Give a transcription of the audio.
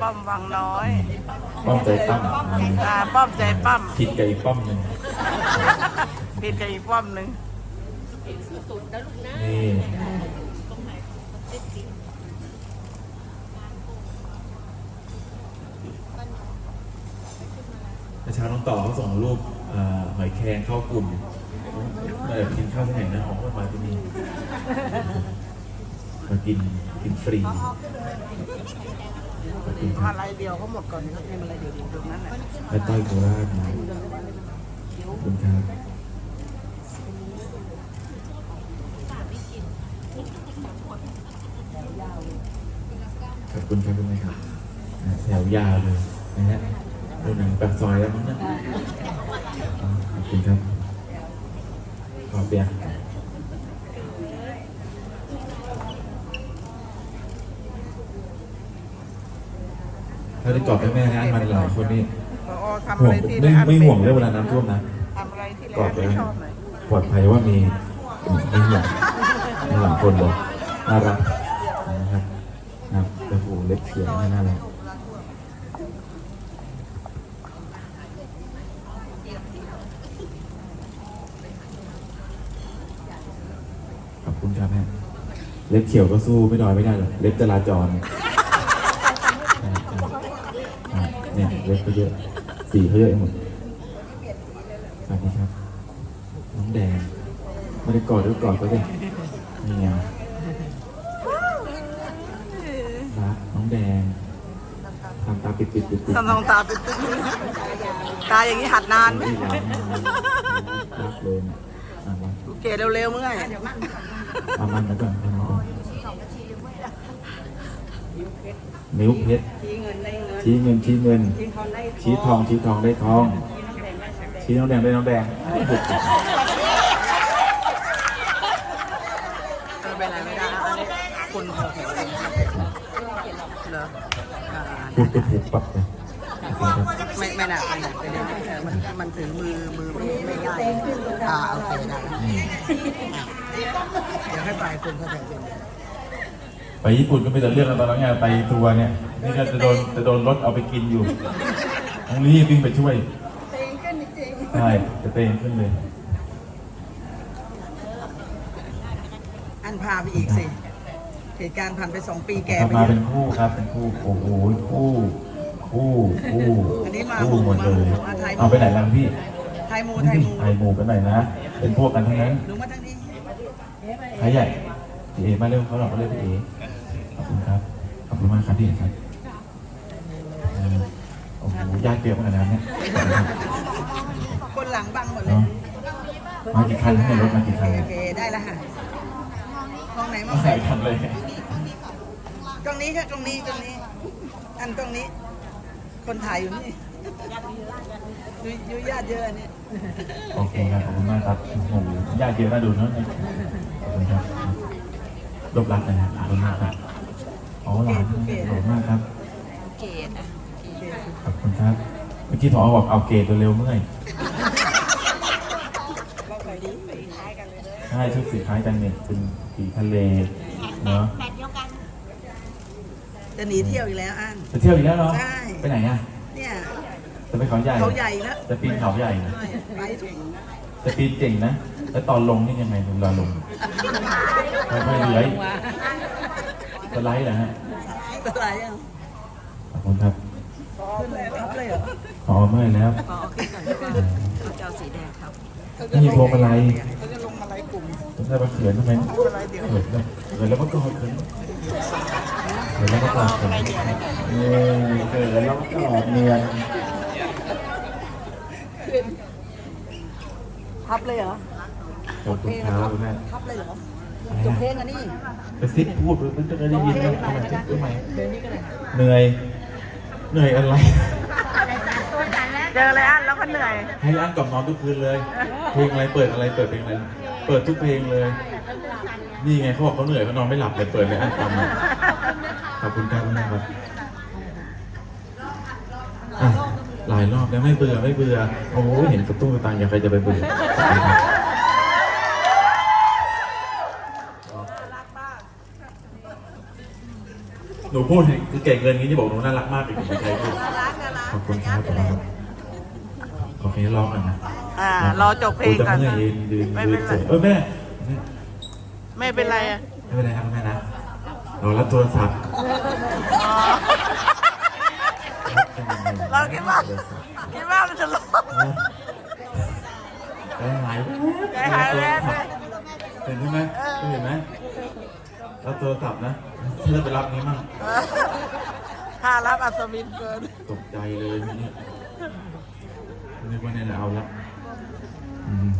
ป้อมวังน้อยป้อมใจปั้มอ่าป้อมใจปั้มผิดกับอีกป้อมหนึ่งผิดกับอีกป้อมหนึ่งนี่เมื่อเช้าน้องต่อเขาส่งรูปเอ่อหอยแครงเข้ากลุ่มเออกินข้าวที่ไหนนะของก็มาที่นี่มากินกินฟรีขอบคุณค มาลายเดียวเขาหมดก่อนเขาเตรียมอะไรเดียวตรงนั้นแหละแม่ต้อยโคราชนะขอบคุณครับขอบคุณครับคุณแม่ครับแถวยาวเลยนะฮะดูหนังปากซอยแล้วมั้งนะขอบคุณครับขอบเปียกาได้กอดแม่ๆนะมันหลายคนนี่พอทำห่อะวงไรที่ไม่ร้านไม่ห่วงเรื่องเวลาน้ำท่วมนะทำอะไรที่กอร้าดนไปไม่นะชอบเลยปลอดภัยว่ามีมีหลังมีหลังคนเลยน่ารักนะครับนะครับแต่หูเล็บเขียวไม่น่ารักขอบคุณครับแม่เล็บเขียวก็สู้ไม่ดอยไม่ได้หรอกเล็บจราจร เนี่ยเล็บก็เยอะสีเขาเยอะหมดสวัสดีครับ น้องแดงไม่ได้กอดด้วยกอดก็ได้นี่ไงรักน้องแดงทำตาปิดปิดปิดปิดทำนองตาเป็นตึ้งตาอย่างนี้หัดนานไหมเฮ้ยรักรักเลยเนี่ยอะรักดูเกเร็วๆมึงไงเอามันมาก่อนเอามันก่อนนิ้วเพชร ชี้เงินได้เงิน ชี้เงินชี้เงิน ชี้ทองชี้ทองชี้ทอง ชี้น้องแดงได้น้องแดงเออเป็นไรไม่ได้อันนี้คนแถวๆเองเหรออ่าพูดก็ผูกปักเลยขอบคุณครับไม่ไม่หนักไม่หนักแต่เดี๋ยวเออมันมันถึงมือมือไม่ไม่ง่ายอ่าโอเคได้เดี๋ยวให้ไปคนเขาแถวเอง ไปญี่ปุ่นก็ไม่แต่เรื่องแล้วตอนนั้นไงไปทัวร์เนี่ยนี่ก็จะโดนจะโดนรถเอาไปกินอยู่ต้องรีบวิ่งไปช่วยใช่จะเตงขึ้นเลย อันพาไปอีกสิเหตุการณ์ผ่านไปสองปีแก่ครับไปมาเยเป็นอะคู่ครับเป็นคู่โอ้โหคู่คู่คู่อันนี้มาคู่หมดเลยมาไทยเอาไปไหนล่ะพี่ไทยมูไทยมูไทยหมู่กันหน่อยนะ เป็นพวกกันทั้งนั้นลุงมาทั้งนี้ไทยใหญ่พี่เอมาเร็วเขาหลอกเขาเรียกพี่เอ ขอบคุณครับ ขอบคุณมากครับพี่เอครับเออโอ้โหญาติเยอะมากนะเนี่ยคนหลังบังหมดเลยเนาะมากี่คันให้รถมากี่โอคันเคโอเคได้แล้วค่ะห้องไหนมามาใส่คันเลยตรงนี้ค่ะตรงนี้ตรงนี้ อันตรงนี้ คนถ่ายอยู่นี่อยู่อยู่ญาติเยอะเนี่ยโอเคครับขอบคุณมากครับโอ้โหญาติเยอะน่าดูเนอะขอบคุณครับรบรักนะครับขอบคุณมากครับ อ๋อหลานขอบคุณมากครับเกตอะขอบคุณครับ เมื่อกี้ผอบอกเอาเกรดเร็วๆเมื่อยเราไปดีไปท้ายกันเลยใช่ชุดสีคล้ายกันเนี่ยเป็นสีทะเลเนาะจะหนีเที่ยวอีกแล้วอันจะเที่ยวอีกแล้วเนาะใช่ไปไหนอะเนี่ยจะไปเขาใหญ่เขาใหญ่แล้วจะปีนเขาใหญ่นะไปถึงจะปีนเก่งนะ แล้วตอนลงนี่ยังไงเวลาลงค่อยๆเลื้อยมา สไลด์นะฮะเป็นไรอะขอบคุณครับขึ้นเลยครับเลยเหรอพอเมื่อยแล้วอ๋อขึ้นก่อนดีกว่าเขาจะเอาสีแดงครับนี่มีพวงมาลัยเขาจะลงมาลัยกลุ่มไม่ใช่มาเขินทำไมพวงมาลัยเดียวเขินเลยเขินแล้วก็กอดเขินเขินแล้วก็กอดเขินเออเขินแล้วก็กอดเนียนพับเลยเหรอขอบคุณครับคุณแม่พับเลยเหรออะไร จบอะเพลงอันนี้กระซิบพูดเพิ่งจะได้ยินนะทำไมซิบทำไมเดี๋ยวนี้ก็เลยเหนื่อย เหนื่อยอะไรเจอเลยอันแล้วก็เหนื่อยให้ร้านกล่อมนอนทุกคืนเลย เพลงอะไรเปิดอะไรเปิดเพลงอะไร เปิดทุกเพลงเลย นี่ไงเขาบอกเขาเหนื่อยเขานอนไม่หลับเลยเปิดเลยอันกล่อมอะขอบคุณครับคุณแม่ครับอะหลายรอบแล้วไม่เบื่อไม่เบื่อ โอ้ยเห็นกระตุ้งกระตังอย่าใครจะไปเบื่อ หนูพูดให้คือเก่งเกินงี้ที่บอกหนูน่ารักมากเลยคุณใจพูดน่ารักน่ารักขอบคุณครับผมโอเคร้องกันนะอ่ารอจบเพลงก่อนกูจะนะเมื่อยยืนยืนไม่ยืเป็นนไรเฉยเออแม่แม่ไม่เป็นไรอะไม่เป็นไรครับแม่นะเรารับโทรศัพท์อ๋อเราคิดว่าคิดว่ามันจะลงใจหายใจหายแวบเลยเห็นไหมเห็นไหม รับโทรศัพท์นะถ้าจะไปรับนี้มั่งเออถ้ารับอัศวินเกิน ตกใจเลยทีนี้นึกว่าเนี่ยเอาละอืม